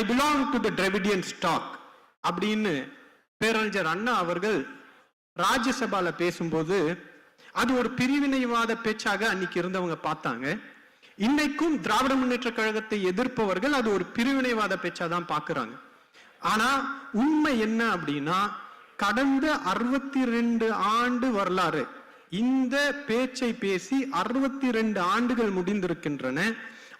I belong to the Dravidian stock அப்படின்னு பேரறிஞர் அண்ணா அவர்கள் ராஜ்யசபால பேசும்போது அது ஒரு பிரிவினைவாத பேச்சாக அன்னைக்கு இருந்தவங்க பார்த்தாங்க. இன்னைக்கும் திராவிட முன்னேற்ற கழகத்தை எதிர்ப்பவர்கள் அது ஒரு பிரிவினைவாத பேச்சா தான் பாக்குறாங்க ஆனா உண்மை என்ன அப்படின்னா கடந்த அறுபத்தி ரெண்டு ஆண்டு வரலாறு இந்த பேச்சை பேசி அறுபத்தி ரெண்டு ஆண்டுகள் முடிந்திருக்கின்றன.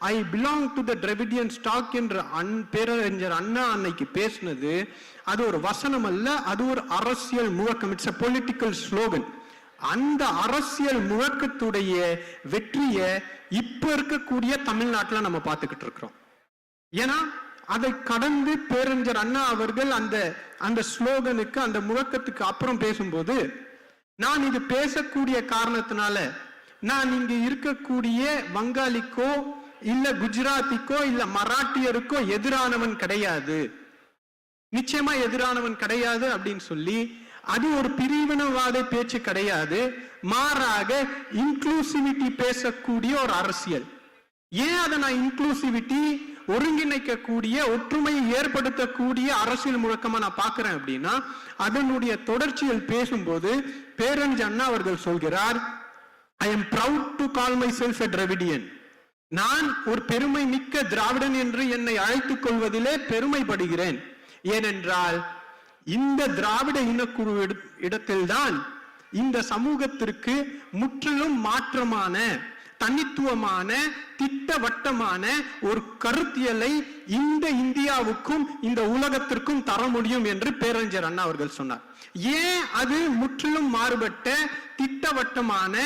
I belong to the Dravidian stock என்ற அன் பேரறிஞர் அண்ணா அன்னைக்கு பேசினது அது ஒரு வசனம் அல்ல அது ஒரு அரசியல் முழக்கம். இட்ஸ் அ பொலிட்டிக்கல் ஸ்லோகன் அந்த அரசியல் முழக்கத்துடைய வெற்றியை இப்ப இருக்கக்கூடிய தமிழ்நாட்டில் நம்ம பார்த்துக்கிட்டு இருக்கிறோம். ஏன்னா அதை கடந்து பேரறிஞர் அண்ணா அவர்கள் அந்த அந்த ஸ்லோகனுக்கு அந்த முழக்கத்துக்கு அப்புறம் பேசும்போது நான் இது பேசக்கூடிய காரணத்தினால நான் இங்க இருக்கக்கூடிய வங்காளிக்கோ இல்ல குஜராத்திக்கோ இல்ல மராட்டியருக்கோ எதிரானவன் கிடையாது. நிச்சயமா எதிரானவன் கிடையாது அப்படின்னு சொல்லி அது ஒரு பிரிவினவாத பேச்சு கிடையாது. மாறாக இன்க்ளூசிவிட்டி பேசக்கூடிய ஒரு அரசியல். ஏன் அதை நான் இன்க்ளூசிவிட்டி ஒருங்கிணைக்கக்கூடிய ஒற்றுமையை ஏற்படுத்தக்கூடிய அரசியல் முழக்கமா நான் பார்க்கிறேன் அப்படின்னா அதனுடைய தொடர்ச்சியில் பேசும்போது பேரறிஞர் அண்ணா அவர்கள் சொல்கிறார் I am proud to call myself a Dravidian நான் ஒரு பெருமை மிக்க திராவிடன் என்று என்னை அழைத்துக் கொள்வதிலே பெருமைப்படுகிறேன். ஏனென்றால் இந்த திராவிட இனக்குழு இட- இடத்தில்தான் இந்த சமூகத்திற்கு முற்றிலும் மாற்றமான தனித்துவமான திட்டவட்டமான ஒரு கருத்தியலை இந்த இந்தியாவுக்கும் இந்த உலகத்திற்கும் தர முடியும் என்று பேரறிஞர் அண்ணா அவர்கள் சொன்னார். ஏன் அது முற்றிலும் மாறுபட்ட திட்டவட்டமான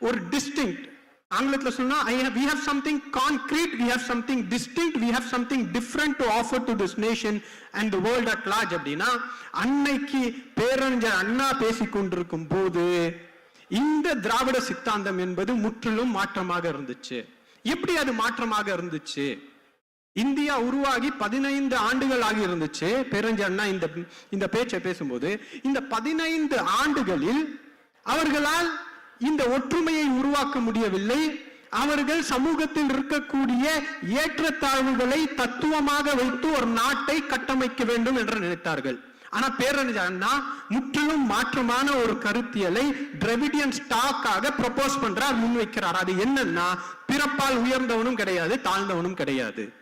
ஒரு டிஸ்டிங்க்ட் ஆங்கிலத்துல சொன்னா I have we something concrete we have something distinct distinct we something different different to offer to this nation and the world at அப்படின்னா அன்னைக்கு பேரறிஞர் அண்ணா பேசிக்கொண்டிருக்கும் போது இந்த திராவிட சித்தாந்தம் என்பது முற்றிலும் மாற்றமாக இருந்துச்சு. எப்படி அது மாற்றமாக இருந்துச்சு? இந்தியா உருவாகி பதினைந்து ஆண்டுகள் ஆகி இருந்துச்சு. பேரறிஞர் அண்ணா இந்த இந்த பேச்சை பேசும்போது இந்த பதினைந்து ஆண்டுகளில் அவர்களால் இந்த ஒற்றுமையை உருவாக்க முடியவில்லை. அவர்கள் சமூகத்தில் இருக்கக்கூடிய ஏற்றத்தாழ்வுகளை தத்துவமாக வைத்து ஒரு நாட்டை கட்டமைக்க வேண்டும் என்று நினைத்தார்கள். ஆனா பேரறிஞர் அண்ணா முற்றிலும் மாற்றமான ஒரு கருத்தியலை டிரெவிடியன் ஸ்டாக்காக ப்ரப்போஸ் பண்றார் முன்வைக்கிறார். அது என்னன்னா பிறப்பால் உயர்ந்தவனும் கிடையாது தாழ்ந்தவனும் கிடையாது.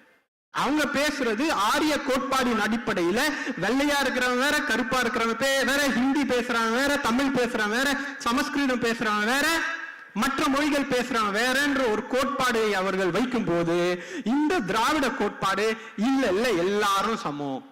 அவங்க பேசுறது ஆரிய கோட்பாடின் அடிப்படையில வெள்ளையா இருக்கிறவன் வேற கருப்பா இருக்கிறவன் வேற ஹிந்தி பேசுறவன் வேற தமிழ் பேசுறவன் வேற சமஸ்கிருதம் பேசுறவன் வேற மற்ற மொழிகள் பேசுறவன் வேறன்ற ஒரு கோட்பாடை அவர்கள் வைக்கும் போது இந்த திராவிட கோட்பாடு இல்ல இல்ல எல்லாரும் சமம்.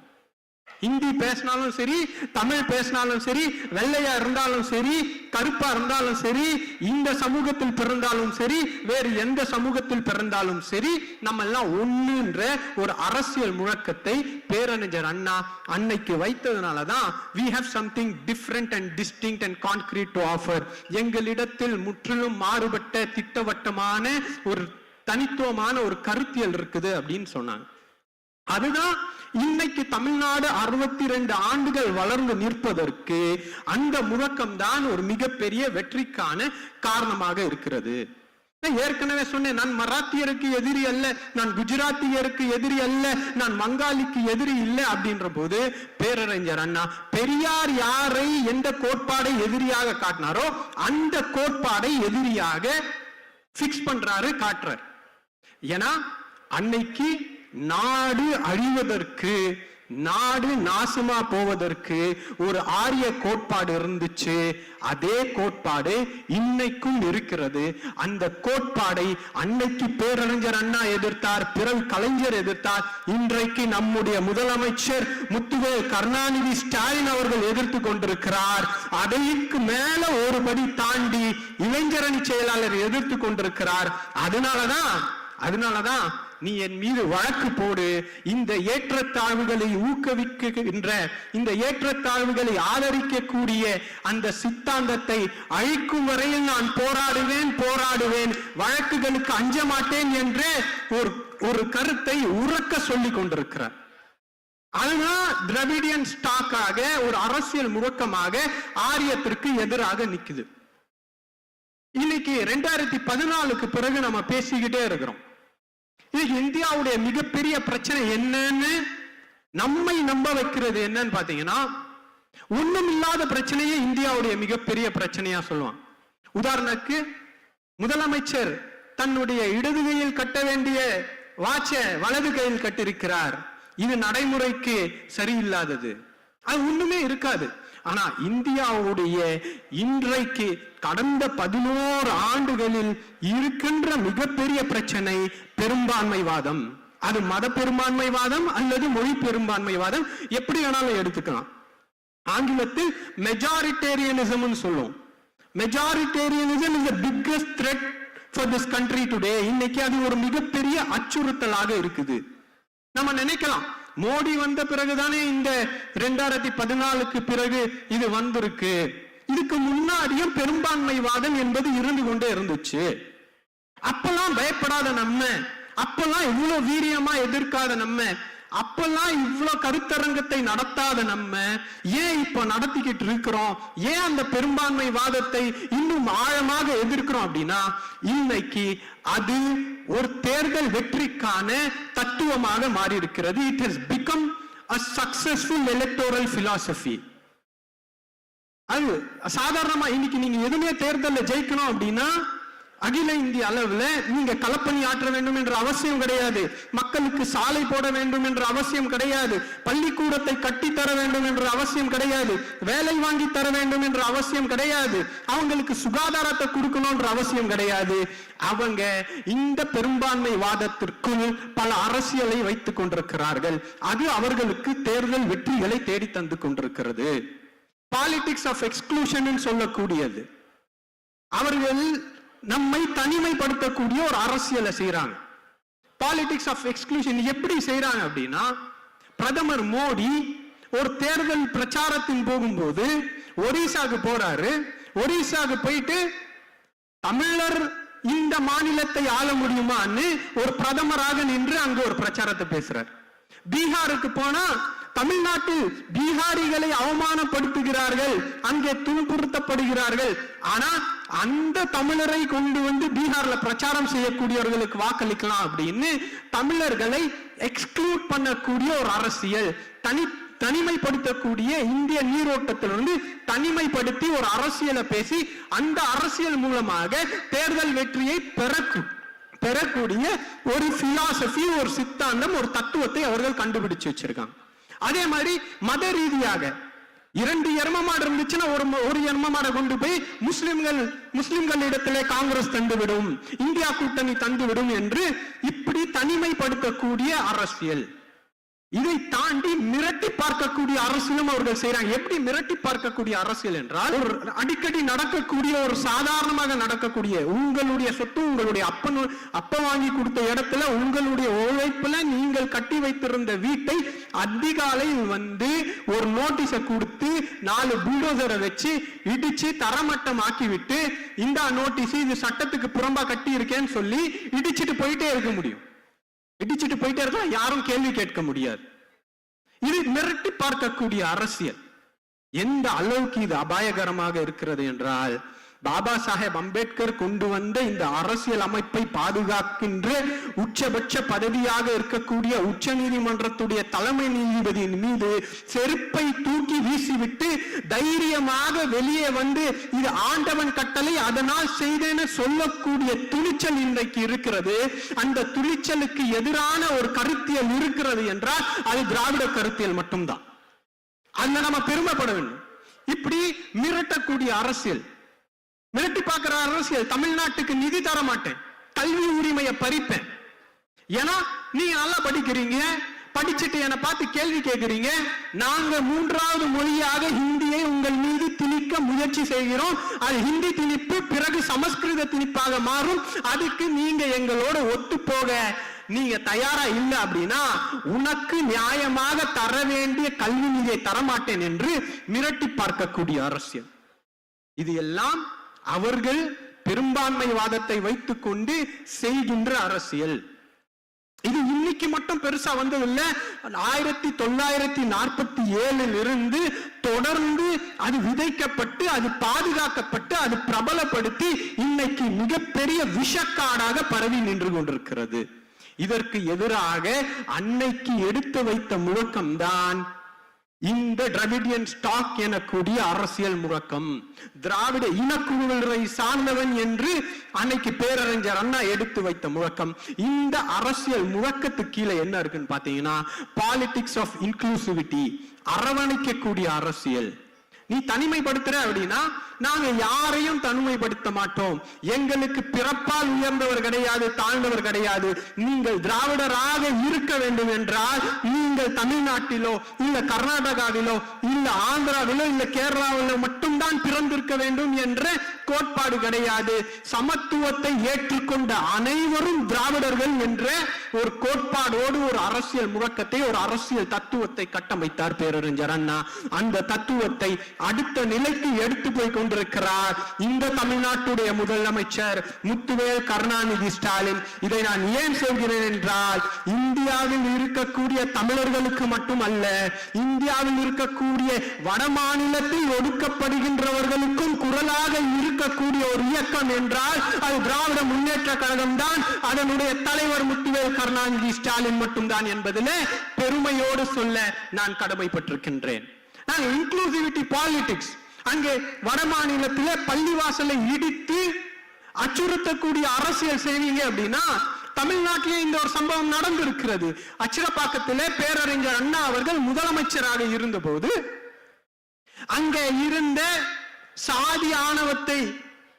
ஹிந்தி பேசினாலும் சரி தமிழ் பேசினாலும் சரி வெள்ளையா இருந்தாலும் சரி கருப்பா இருந்தாலும் சரி இந்த சமூகத்தில் பிறந்தாலும் சரி வேறு எந்த சமூகத்தில் பிறந்தாலும் சரி நம்ம எல்லாம் ஒண்ணுன்ற ஒரு அரசியல் முழக்கத்தை பேரறிஞர் அண்ணா அன்னைக்கு வைத்ததுனாலதான் we have something different and distinct and concrete to offer எங்களிடத்தில் முற்றிலும் மாறுபட்ட திட்டவட்டமான ஒரு தனித்துவமான ஒரு கருத்தியல் இருக்குது அப்படின்னு சொன்னாங்க. அதுதான் இன்னைக்கு தமிழ்நாடு அறுபத்தி ரெண்டு ஆண்டுகள் வளர்ந்து நிற்பதற்கு அந்த முழக்கம் தான் ஒரு மிகப்பெரிய வெற்றிக்கான காரணமாக இருக்கிறது. ஏற்கனவே சொன்னேன் நான் மராத்தியருக்கு எதிரி அல்ல நான் குஜராத்தியருக்கு எதிரி அல்ல நான் வங்காளிக்கு எதிரி இல்லை அப்படின்ற போது பேரறிஞர் அண்ணா பெரியார் யாரை எந்த கோட்பாடை எதிரியாக காட்டினாரோ அந்த கோட்பாடை எதிரியாக பிக்ஸ் பண்றாரு காட்டுறார். ஏன்னா அன்னைக்கு நாடு அழிவதற்கு நாடு நாசமா போவதற்கு ஒரு ஆரிய கோட்பாடு இருந்துச்சு. அதே கோட்பாடு இன்னைக்கும் இருக்கிறது. அந்த கோட்பாடை அன்னைக்கு பேரறிஞர் அண்ணா எதிர்த்தார் பிறல் கலைஞர் எதிர்த்தார் இன்றைக்கு நம்முடைய முதலமைச்சர் முத்துவே கருணாநிதி ஸ்டாலின் அவர்கள் எதிர்த்து கொண்டிருக்கிறார். அதைக்கு மேல ஒரு படி தாண்டி இளைஞரணி செயலாளர் எதிர்த்து கொண்டிருக்கிறார். அதனாலதான் அதனாலதான் நீ என் மீது வழக்கு போடு. இந்த ஏற்றத்தாழ்வுகளை ஊக்குவிக்கின்ற இந்த ஏற்றத்தாழ்வுகளை ஆதரிக்கக்கூடிய அந்த சித்தாந்தத்தை அழிக்கும் வரையில் நான் போராடுவேன் போராடுவேன். வழக்குகளுக்கு அஞ்ச மாட்டேன் என்று ஒரு ஒரு கருத்தை உறக்க சொல்லிக் கொண்டிருக்கிறார். அதுதான் திரவிடியன் ஸ்டாக்காக ஒரு அரசியல் முழக்கமாக ஆரியத்திற்கு எதிராக நிக்குது. இன்னைக்கு ரெண்டாயிரத்தி பதினாலுக்கு பிறகு நம்ம பேசிக்கிட்டே இருக்கிறோம். இன்னைக்கு இந்தியாவுடைய மிகப்பெரிய பிரச்சனை என்னன்னு நம்மை நம்ப வைக்கிறது என்னன்னு பாத்தீங்கன்னா ஒண்ணும் இல்லாத பிரச்சனையே இந்தியாவுடைய மிகப்பெரிய பிரச்சனையா சொல்லுவான். உதாரணத்துக்கு முதலமைச்சர் தன்னுடைய இடது கையில் கட்ட வேண்டிய வாட்ச வலது கையில் கட்டிருக்கிறார் இது நடைமுறைக்கு சரியில்லாதது. அது ஒண்ணுமே இருக்காது. ஆனா இந்தியாவுடைய இன்றைக்கு கடந்த பதினோரு ஆண்டுகளில் இருக்கின்ற மிகப்பெரிய பிரச்சனை பெரும்பான்மைவாதம். அது மத பெரும்பான்மைவாதம் அல்லது மொழி பெரும்பான்மைவாதம்? எப்படி வேணாலும் எடுத்துக்கலாம். ஆங்கிலத்தில் மெஜாரிட்டேரியனிசம் சொல்லும் majoritarianism is the biggest threat for this country today இன்னைக்கு அது ஒரு மிகப்பெரிய அச்சுறுத்தலாக இருக்குது. நம்ம நினைக்கலாம் மோடி வந்த பிறகுதானே இந்த ரெண்டாயிரத்தி பதினாலுக்கு பிறகு இது வந்திருக்கு. இதுக்கு முன்னாடியும் பெரும்பான்மைவாதம் என்பது இருந்து கொண்டே இருந்துச்சு. அப்பெல்லாம் பயப்படாத நம்ம அப்பெல்லாம் இவ்வளவு வீரியமா எதிர்க்காத நம்ம அப்பெல்லாம் இவ்வளவு கருத்தரங்கத்தை நடத்தாத நம்ம ஏன் இப்ப நடத்திக்கிட்டு இருக்கிறோம்? ஏன் அந்த பெரும்பான்மை வாதத்தை இன்னும் ஆழமாக எதிர்க்கிறோம் அப்படின்னா இன்னைக்கு அது ஒரு தேர்தல் வெற்றிக்கான தத்துவமாக மாறி இருக்கிறது it has become a successful electoral philosophy அது சாதாரணமா இன்னைக்கு நீங்க எதுவுமே தேர்தலில் ஜெயிக்கணும் அப்படின்னா அகில இந்திய அளவுல நீங்க களப்பணி ஆற்ற வேண்டும் என்ற அவசியம் கிடையாது. மக்களுக்கு சாலை போட வேண்டும் என்ற அவசியம் கிடையாது. பள்ளிக்கூடத்தை கட்டித்தர வேண்டும் என்ற அவசியம் கிடையாது. வேலை வாங்கி தர வேண்டும் என்ற அவசியம் கிடையாது. அவங்களுக்கு சுகாதாரத்தை கொடுக்கணும்ன்ற அவசியம் கிடையாது. அவங்க இந்த பெரும்பான்மை வாதத்திற்குள் பல அரசியலை வைத்துக் கொண்டிருக்கிறார்கள். அது அவர்களுக்கு தேர்தல் வெற்றிகளை தேடி தந்து கொண்டிருக்கிறது. பாலிடிக்ஸ் ஆஃப் எக்ஸ்க்ளூஷன் சொல்லக்கூடியது. அவர்கள் நம்மை தனிமைப்படுத்தக்கூடிய ஒரு அரசியலை செய்யறாங்க பாலிடிக்ஸ் ஆஃப் எக்ஸ்க்ளூஷன் எப்படி செய்யறாங்க அப்படின்னா பிரதமர் மோடி ஒரு தேர்தல் பிரச்சாரத்தின் போகும்போது ஒரிசாக்கு போறாரு. ஒரிசாக்கு போயிட்டு தமிழர் இந்த மாநிலத்தை ஆள முடியுமான்னு ஒரு பிரதமராக நின்று அங்க ஒரு பிரச்சாரத்தை பேசுறார். பீகாருக்கு போனா தமிழ்நாட்டில் பீகாரிகளை அவமானப்படுத்துகிறார்கள் அங்கே துன்புறுத்தப்படுகிறார்கள். ஆனா அந்த தமிழரை கொண்டு வந்து பீகார்ல பிரச்சாரம் செய்யக்கூடியவர்களுக்கு வாக்களிக்கலாம் அப்படின்னு தமிழர்களை எக்ஸ்க்ளூட் பண்ணக்கூடிய ஒரு அரசியல் தனி தனிமைப்படுத்தக்கூடிய இந்திய நீரோட்டத்திலிருந்து தனிமைப்படுத்தி ஒரு அரசியலை பேசி அந்த அரசியல் மூலமாக தேர்தல் வெற்றியை பெறக்கும் பெறக்கூடிய ஒரு பிலாசபி ஒரு சித்தாந்தம் ஒரு தத்துவத்தை அவர்கள் கண்டுபிடிச்சு வச்சிருக்காங்க. அதே மாதிரி மத ரீதியாக இரண்டு எரும மாடு இருந்துச்சுன்னா ஒரு ஒரு எரும மாடை கொண்டு போய் முஸ்லிம்கள் முஸ்லிம்கள் இடத்திலே காங்கிரஸ் தந்துவிடும் இந்தியா கூட்டணி தந்துவிடும் என்று இப்படி தனிமைப்படுத்தக்கூடிய அரசியல். இதை தாண்டி மிரட்டி பார்க்கக்கூடிய அரசியலும் அவர்கள் செய்யறாங்க எப்படி மிரட்டி பார்க்கக்கூடிய அரசியல் என்றால் ஒரு அடிக்கடி நடக்கக்கூடிய ஒரு சாதாரணமாக நடக்கக்கூடிய உங்களுடைய சொத்து உங்களுடைய அப்பன் அப்ப வாங்கி கொடுத்த இடத்துல உங்களுடைய உழைப்புல நீங்கள் கட்டி வைத்திருந்த வீட்டை அதிகாலை வந்து ஒரு நோட்டீஸை கொடுத்து நாலு புல்டோசரை வச்சு இடிச்சு தரமட்டம் ஆக்கிவிட்டு இந்த நோட்டீஸ் இது சட்டத்துக்கு புறம்பா கட்டி இருக்கேன்னு சொல்லி இடிச்சிட்டு போயிட்டே இருக்க முடியும். இடிச்சிட்டு போயிட்டே இருக்கலாம். யாரும் கேள்வி கேட்க முடியாது. இது மிரட்டி பார்க்கக்கூடிய அரசியல். எந்த அளவுக்கு இது அபாயகரமாக இருக்கிறது என்றால் பாபா சாஹேப் அம்பேத்கர் கொண்டு வந்த இந்த அரசியல் அமைப்பை பாதுகாக்கின்ற உச்சபட்ச பதவியாக இருக்கக்கூடிய உச்ச நீதிமன்றத்துடைய தலைமை நீதிபதியின் மீது செருப்பை தூக்கி வீசிவிட்டு தைரியமாக வெளியே வந்து இது ஆண்டவன் கட்டளை அதனால் செய்தேன்னு சொல்லக்கூடிய துணிச்சல் இன்றைக்கு இருக்கிறது. அந்த துணிச்சலுக்கு எதிரான ஒரு கருத்தியல் இருக்கிறது என்றால் அது திராவிட கருத்தியல் மட்டும்தான். அதுல நம்ம பெருமைப்பட வேண்டும். இப்படி மிரட்டக்கூடிய அரசியல் மிரட்டி பார்க்கிற அரசியல் தமிழ்நாட்டுக்கு நிதி தர மாட்டேன் கல்வி உரிமையை பறிப்பேன். ஏன்னா நீங்க நல்லா படிக்கிறீங்க படிச்சுட்டு என்னை பார்த்து கேள்வி கேட்கிறீங்க. நாங்க மூன்றாவது மொழியாக ஹிந்தியை உங்கள் மீது திணிக்க முயற்சி செய்கிறோம். அது ஹிந்தி திணிப்பு பிறகு சமஸ்கிருத திணிப்பாக மாறும். அதுக்கு நீங்க எங்களோட ஒத்து போக நீங்க தயாரா இல்லை அப்படின்னா உனக்கு நியாயமாக தர வேண்டிய கல்வி நிதியை தரமாட்டேன் என்று மிரட்டி பார்க்கக்கூடிய அரசியல். இது எல்லாம் அவர்கள் பெரும்பான்மைவாதத்தை வைத்துக் கொண்டு செய்கின்ற அரசியல். இது இன்னைக்கு மட்டும் பெருசா வந்ததில்லை. ஆயிரத்தி தொள்ளாயிரத்தி நாற்பத்தி ஏழில் இருந்து தொடர்ந்து அது விதைக்கப்பட்டு அது பாதுகாக்கப்பட்டு அது பிரபலப்படுத்தி இன்னைக்கு மிகப்பெரிய விஷக்காடாக பரவி நின்று கொண்டிருக்கிறது. இதற்கு எதிராக அன்னைக்கு எடுத்து வைத்த முழக்கம்தான் இந்த டிராவிடியன் ஸ்டாக் எனக்கூடிய அரசியல் முழக்கம். திராவிட இனக்குழுவை சார்ந்தவன் என்று அன்னைக்கு பேரறிஞர் அண்ணா எடுத்து வைத்த முழக்கம். இந்த அரசியல் முழக்கத்துக்கு கீழே என்ன இருக்குன்னு பாத்தீங்கன்னா பாலிடிக்ஸ் ஆஃப் இன்க்ளூசிவிட்டி அரவணைக்கக்கூடிய அரசியல். நீ தனிமைப்படுத்துற அப்படின்னா நாங்க யாரையும் தனிமைப்படுத்த மாட்டோம். எங்களுக்கு பிறப்பால் உயர்ந்தவர் கிடையாது தாழ்ந்தவர் கிடையாது. நீங்கள் திராவிடராக இருக்க வேண்டும் என்றால் நீங்கள் தமிழ்நாட்டிலோ இல்ல கர்நாடகாவிலோ இல்ல ஆந்திராவிலோ இல்ல கேரளாவிலோ மட்டும்தான் பிறந்திருக்க வேண்டும் என்ற கோட்பாடு கிடையாது. சமத்துவத்தை ஏற்றுக்கொண்ட அனைவரும் திராவிடர்கள் என்ற ஒரு கோட்பாடோடு ஒரு அரசியல் முழக்கத்தை ஒரு அரசியல் தத்துவத்தை கட்டமைத்தார் பேரறிஞர் அண்ணா. அந்த தத்துவத்தை அடுத்த நிலைக்கு எடுத்து போய் கொண்டிருக்கிறார் இந்த தமிழ்நாட்டுடைய முதலமைச்சர் முத்துவேல் கருணாநிதி ஸ்டாலின். இதை நான் ஏன் சொல்கிறேன் என்றால் இந்தியாவில் இருக்கக்கூடிய தமிழர்களுக்கு மட்டுமல்ல இந்தியாவில் இருக்கக்கூடிய வட மாநிலத்தில் ஒடுக்கப்படுகின்றவர்களுக்கும் குரலாக இரு இருக்கக்கூடிய ஒரு இயக்கம் என்றால் அது திராவிட முன்னேற்ற கழகம் தான் அதனுடைய தலைவர் முத்துவேல் கருணாநிதி ஸ்டாலின் மட்டும்தான் என்பதில் பெருமையோடு சொல்ல நான் கடமைப்பட்டிருக்கின்றேன். நான் இன்க்ளூசிவிட்டி பாலிடிக்ஸ் அங்கே வட மாநிலத்திலே பள்ளிவாசலை இடித்து அச்சுறுத்தக்கூடிய அரசியல் செய்வீங்க அப்படின்னா தமிழ்நாட்டிலே இந்த ஒரு சம்பவம் நடந்திருக்கிறது. அச்சிரப்பாக்கத்திலே பேரறிஞர் அண்ணா அவர்கள் முதலமைச்சராக இருந்தபோது அங்க இருந்த சாதி ஆணவத்தை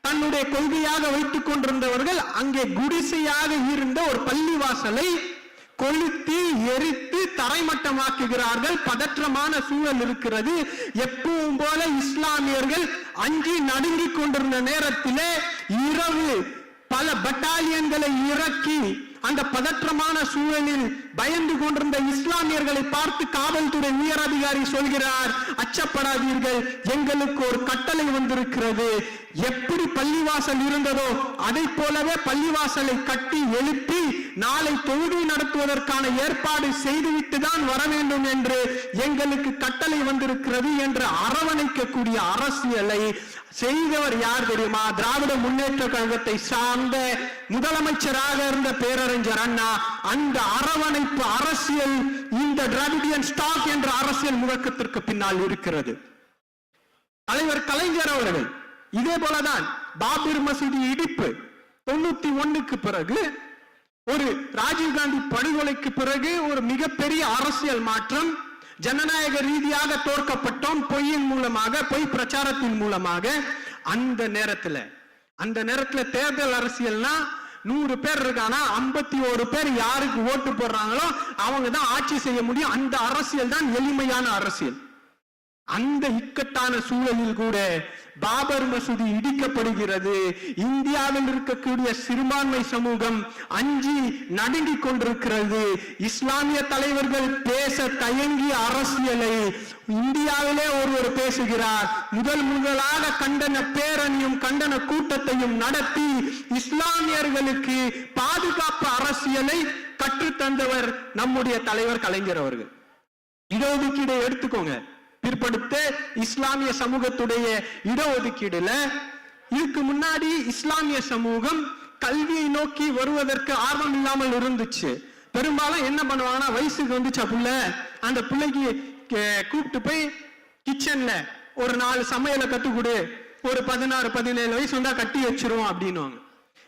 தன்னுடைய கொள்கையாக வைத்துக் கொண்டிருந்தவர்கள் அங்கே குடிசையாக இருந்த ஒரு பள்ளிவாசலை கொளுத்தி எரித்து தரைமட்டமாக்குகிறார்கள். பதற்றமான சூழல் இருக்கிறது. எப்பவும் போல இஸ்லாமியர்கள் அஞ்சி நடுங்கிக் கொண்டிருந்த நேரத்திலே இரவு பல பட்டாலியன்களை இறக்கி அந்த பதற்றமான சூழலில் பயந்து கொண்டிருந்த இஸ்லாமியர்களை பார்த்து காவல்துறை உயர் அதிகாரி சொல்கிறார் அச்சப்படாதீர்கள் எங்களுக்கு ஒரு கட்டளை வந்திருக்கிறது. எப்படி பள்ளிவாசல் இருந்ததோ அதை போலவே பள்ளிவாசலை கட்டி எழுப்பி நாளை தொழுகை நடத்துவதற்கான ஏற்பாடு செய்துவிட்டு தான் வர வேண்டும் என்று எங்களுக்கு கட்டளை வந்திருக்கிறது என்று அரவணைக்கக்கூடிய அரசியலை செய்தவர் யார் தெரியுமா? திராவிட முன்னேற்ற கழகத்தை சார்ந்த முதலமைச்சராக இருந்த பேரறிஞர் அண்ணா. அந்த அரவணை அரவணைப்பு அரசியல் இந்த டிராவிடியன் ஸ்டாக் என்ற அரசியல் முழக்கத்திற்கு பின்னால் இருக்கிறது. தலைவர் கலைஞர் அவர்கள் இதே போலதான் பாபிர் மசூதி இடிப்பு தொண்ணூத்தி ஒண்ணுக்கு பிறகு ஒரு ராஜீவ்காந்தி படுகொலைக்கு பிறகு ஒரு மிகப்பெரிய அரசியல் மாற்றம் ஜனநாயக ரீதியாக தோற்கப்பட்டோம் பொய்யின் மூலமாக பொய் பிரச்சாரத்தின் மூலமாக அந்த நேரத்துல அந்த நேரத்துல தேர்தல் அரசியல்னா நூறு பேர் இருக்கானா ஐம்பத்தி ஒரு பேர் யாருக்கு ஓட்டு போடுறாங்களோ அவங்க தான் ஆட்சி செய்ய முடியும். அந்த அரசியல் தான் எளிமையான அரசியல். அந்த இக்கட்டான சூழலில் கூட பாபர் மசூதி இடிக்கப்படுகிறது. இந்தியாவில் இருக்கக்கூடிய சிறுபான்மை சமூகம் அஞ்சி நடுங்கிக் கொண்டிருக்கிறது. இஸ்லாமிய தலைவர்கள் பேச தயங்கிய அரசியலை இந்தியாவிலே ஒருவர் பேசுகிறார். முதல் முதலாக கண்டன பேரணியும் கண்டன கூட்டத்தையும் நடத்தி இஸ்லாமியர்களுக்கு பாதுகாப்பு அரசியலை கற்றுத்தந்தவர் நம்முடைய தலைவர் கலைஞர் அவர்கள். இடஒதுக்கீடை எடுத்துக்கோங்க. பிற்படுத்த இஸ்லாமிய சமூகத்துடைய இடஒதுக்கீடுல இதுக்கு முன்னாடி இஸ்லாமிய சமூகம் கல்வியை நோக்கி வருவதற்கு ஆர்வம் இல்லாமல் இருந்துச்சு. பெரும்பாலும் என்ன பண்ணுவாங்கன்னா வயசுக்கு வந்துச்சா புள்ள? அந்த பிள்ளைக்கு கூப்பிட்டு போய் கிச்சன்ல ஒரு நாலு சமையலை கத்துக்கொடு. ஒரு பதினாறு பதினேழு வயசு வந்தா கட்டி வச்சிருவோம் அப்படின்னுவாங்க.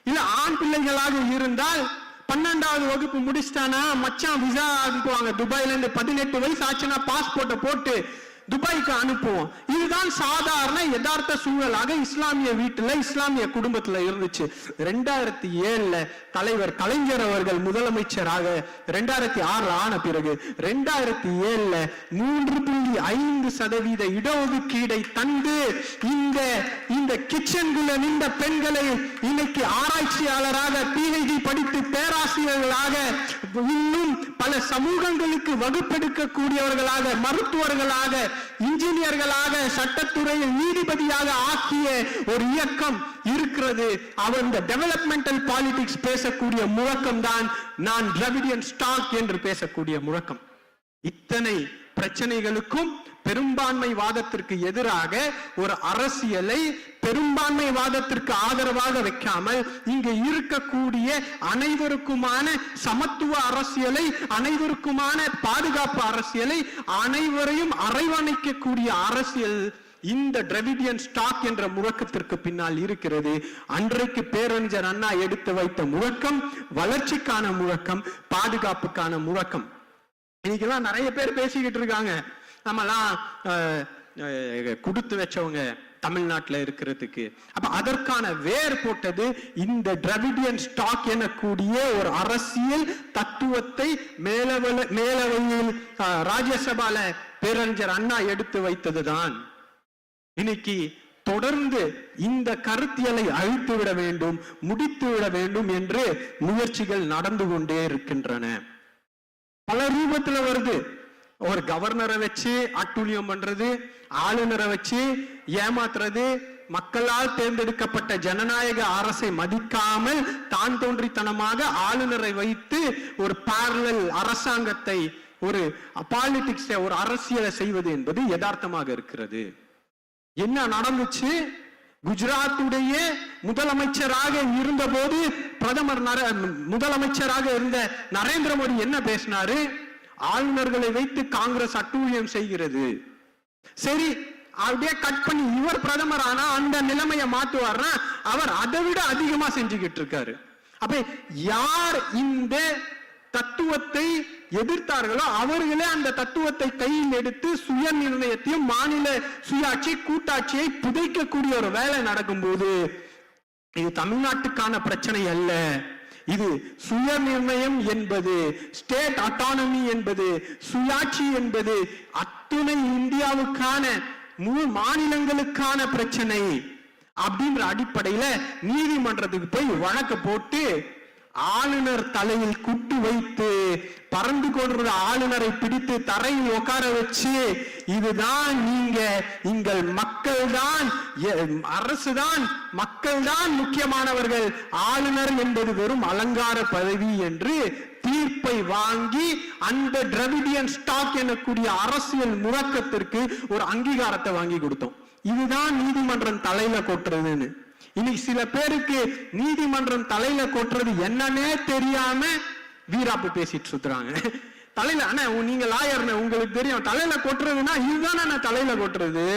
இல்ல ஆண் பிள்ளைகளாக இருந்தால் பன்னெண்டாவது வகுப்பு முடிச்சிட்டானா மச்சான் விசா அனுப்புவாங்க துபாயில இருந்து பதினெட்டு வயசு ஆச்சுன்னா பாஸ்போர்ட்டை போட்டு துபாய்க்கு அனுப்புவோம். இதுதான் சாதாரண யதார்த்த சூழலாக இஸ்லாமிய வீட்டுல இஸ்லாமிய குடும்பத்துல இருந்துச்சு. ரெண்டாயிரத்தி ஏழுல தலைவர் கலைஞர் அவர்கள் முதலமைச்சராக ரெண்டாயிரத்தி ஆறுல ஆன பிறகு ரெண்டாயிரத்தி ஏழுல மூன்று புள்ளி ஐந்து சதவீத இடஒதுக்கீடை தந்து இந்த இந்த கிச்சன்குள்ள நின்ற பெண்களை இன்னைக்கு ஆராய்ச்சியாளராக பிஹெச்டி படித்து பேராசிரியர்களாக இன்னும் பல சமூகங்களுக்கு வகுப்பெடுக்கக்கூடியவர்களாக மருத்துவர்களாக இன்ஜினியர்களாக சட்டத்துறையில் நீதிபதியாக ஆக்கிய ஒரு இயக்கம் இருக்கிறது. அவர் இந்த டெவலப்மெண்டல் பாலிடிக்ஸ் பேசக்கூடிய முழக்கம் தான் நான் டிராவிடியன் ஸ்டாக் என்று பேசக்கூடிய முழக்கம். இத்தனை பிரச்சனைகளுக்கும் பெரும்பான்மை வாதத்திற்கு எதிராக ஒரு அரசியலை பெரும்பான்மை வாதத்திற்கு ஆதரவாக வைக்காமல் இங்க இருக்கக்கூடிய அனைவருக்குமான சமத்துவ அரசியலை அனைவருக்குமான பாதுகாப்பு அரசியலை அனைவரையும் அரைவணைக்கக்கூடிய அரசியல் இந்த டிரவிடியன் ஸ்டாக் என்ற முழக்கத்திற்கு பின்னால் இருக்கிறது. அன்றைக்கு பேரறிஞர் அண்ணா எடுத்து வைத்த முழக்கம் வளர்ச்சிக்கான முழக்கம் பாதுகாப்புக்கான முழக்கம். இன்னைக்கெல்லாம் நிறைய பேர் பேசிக்கிட்டு இருக்காங்க. நம்மலாம் அஹ், கொடுத்து வச்சவங்க தமிழ்நாட்டுல இருக்கிறதுக்கு. அப்ப அதற்கான வேர் போட்டது இந்த டிரவிடியன் ஸ்டாக் எனக்கூடிய ஒரு அரசியல் தத்துவத்தை மேலவல மேலவையில் ராஜ்யசபால பேரறிஞர் அண்ணா எடுத்து வைத்ததுதான். இன்னைக்கு தொடர்ந்து இந்த கருத்தியலை அழித்து விட வேண்டும் முடித்து விட வேண்டும் என்று முயற்சிகள் நடந்து கொண்டே இருக்கின்றன. பல ரூபத்துல வருது. ஒரு கவர்னரை வச்சு அட்டூழியம் பண்றது ஆளுநரை வச்சு ஏமாத்துறது மக்களால் தேர்ந்தெடுக்கப்பட்ட ஜனநாயக அரசை மதிக்காமல் தான் தோன்றித்தனமாக ஆளுநரை வைத்து ஒரு parallel அரசாங்கத்தை ஒரு பாலிடிக்ஸ் ஒரு அரசியலை செய்வது என்பது யதார்த்தமாக இருக்கிறது. என்ன நடந்துச்சு? குஜராத்துடைய முதலமைச்சராக இருந்தபோது பிரதமர் நர- முதலமைச்சராக இருந்த நரேந்திர மோடி என்ன பேசினாரு? ஆளுநர்களை வைத்து காங்கிரஸ் அட்டூழியம் செய்கிறது. சரி அப்படியே கட் பண்ணி இவர் பிரதமர் ஆனா அந்த நிலைமையை மாத்துவார்னா அவர் அதை விட அதிகமா செஞ்சுக்கிட்டு இருக்காரு. அப்ப யார் இந்த தத்துவத்தை எதிர்த்தார்களோ அவர்களே அந்த தத்துவத்தை கையில் எடுத்து சுய நிர்ணயத்தையும் மாநில சுயாட்சி கூட்டாட்சியை புதைக்கக்கூடிய ஒரு வேலை நடக்கும்போது இது தமிழ்நாட்டுக்கான பிரச்சனை அல்ல. இது சுய நிர்ணயம் என்பது ஸ்டேட் அட்டானமி என்பது சுயாட்சி என்பது அத்துணை இந்தியாவுக்கான முழு மாநிலங்களுக்கான பிரச்சனை அப்படின்ற அடிப்படையில நீதிமன்றத்துக்கு போய் வழக்கு போட்டு ஆளுநர் தலையில் குட்டு வைத்து பறந்து கொண்டிருந்த ஆளுநரை பிடித்து தரையில் உட்கார வச்சு இதுதான் நீங்க எங்கள் மக்கள் தான் அரசு தான் மக்கள் தான் முக்கியமானவர்கள். ஆளுநர் என்பது வெறும் அலங்கார பதவி என்று தீர்ப்பை வாங்கி அந்த டிரவிடியன் ஸ்டாக் எனக்கூடிய அரசியல் முழக்கத்திற்கு ஒரு அங்கீகாரத்தை வாங்கி கொடுத்தோம். இதுதான் நீதிமன்றம் தலையில கொட்டுறதுன்னு. இன்னைக்கு சில பேருக்கு நீதிமன்றம் தலையில கொட்டுறது என்னன்னே தெரியாம வீராப்பு பேசிட்டு சுத்துறாங்க. தலையில அண்ணா நீங்க லாயர்னு உங்களுக்கு தெரியும். தலையில கொட்டுறதுன்னா இதுதானே நான் தலையில கொட்டுறது?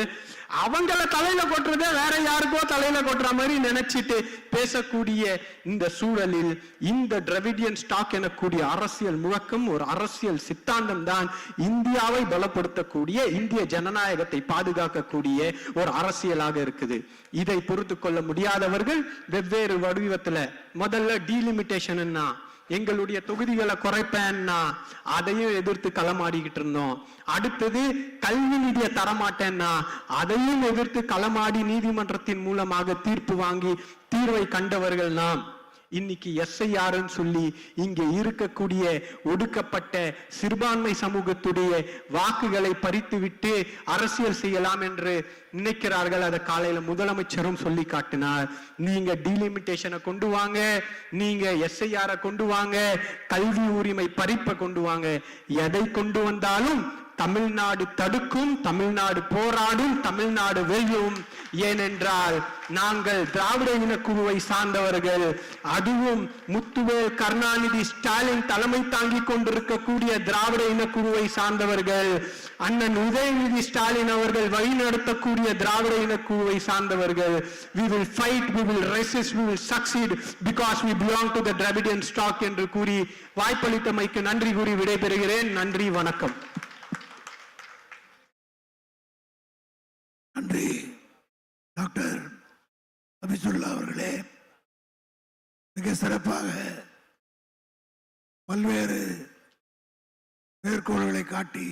அவங்கள தலையில கொட்டுறதே வேற யாருக்கோ தலையில கொட்டுற மாதிரி நினைச்சிட்டு பேசக்கூடிய இந்த சூழலில் இந்த டிரவிடியன் ஸ்டாக் எனக்கூடிய அரசியல் முழக்கம் ஒரு அரசியல் சித்தாந்தம் தான் இந்தியாவை பலப்படுத்தக்கூடிய இந்திய ஜனநாயகத்தை பாதுகாக்கக்கூடிய ஒரு அரசியலாக இருக்குது. இதை பொறுத்து கொள்ள முடியாதவர்கள் வெவ்வேறு வடிவத்துல முதல்ல டீலிமிட்டேஷன்னா எங்களுடைய தொகுதிகளை குறைப்பேன்னா அதையும் எதிர்த்து களமாடிக்கிட்டு இருந்தோம். அடுத்தது கல்வி நிதியை தரமாட்டேன்னா அதையும் எதிர்த்து களமாடி நீதிமன்றத்தின் மூலமாக தீர்ப்பு வாங்கி தீர்வை கண்டவர்கள் நாம். இன்னைக்கு எஸ்ஐஆர்னு சொல்லி இங்கே இருக்கக்கூடிய ஒடுக்கப்பட்ட சிறுபான்மை சமூகத்துடைய வாக்குகளை பறித்துவிட்டு அரசியல் செய்யலாம் என்று நினைக்கிறார்கள். அதை காலையில முதலமைச்சரும் சொல்லி காட்டினார். நீங்க டீலிமிட்டேஷனை கொண்டு வாங்க நீங்க எஸ்ஐஆரை கொண்டு வாங்க கல்வி உரிமை பறிப்பை கொண்டு வாங்க. எதை கொண்டு வந்தாலும் தமிழ்நாடு தடுக்கும் தமிழ்நாடு போராடும் தமிழ்நாடு வெல்லும். ஏனென்றால் நாங்கள் திராவிட இனக்குழுவை சார்ந்தவர்கள். அதுவும் முத்துவேல் கருணாநிதி ஸ்டாலின் தலைமை தாங்கிக் கொண்டிருக்கக்கூடிய திராவிட இனக்குழுவை சார்ந்தவர்கள். அண்ணன் உதயநிதி ஸ்டாலின் அவர்கள் வழிநடத்தக்கூடிய திராவிட இனக்குழுவை சார்ந்தவர்கள். We will fight we will resist we will succeed because we belong to the Dravidian stock என்று கூறி வாய்ப்பளித்தமைக்கு நன்றி கூறி விடைபெறுகிறேன். நன்றி வணக்கம் நன்றி டாக்டர் அபிசுல்லா அவர்களே மிக சிறப்பாக பல்வேறு மேற்கோள்களை காட்டி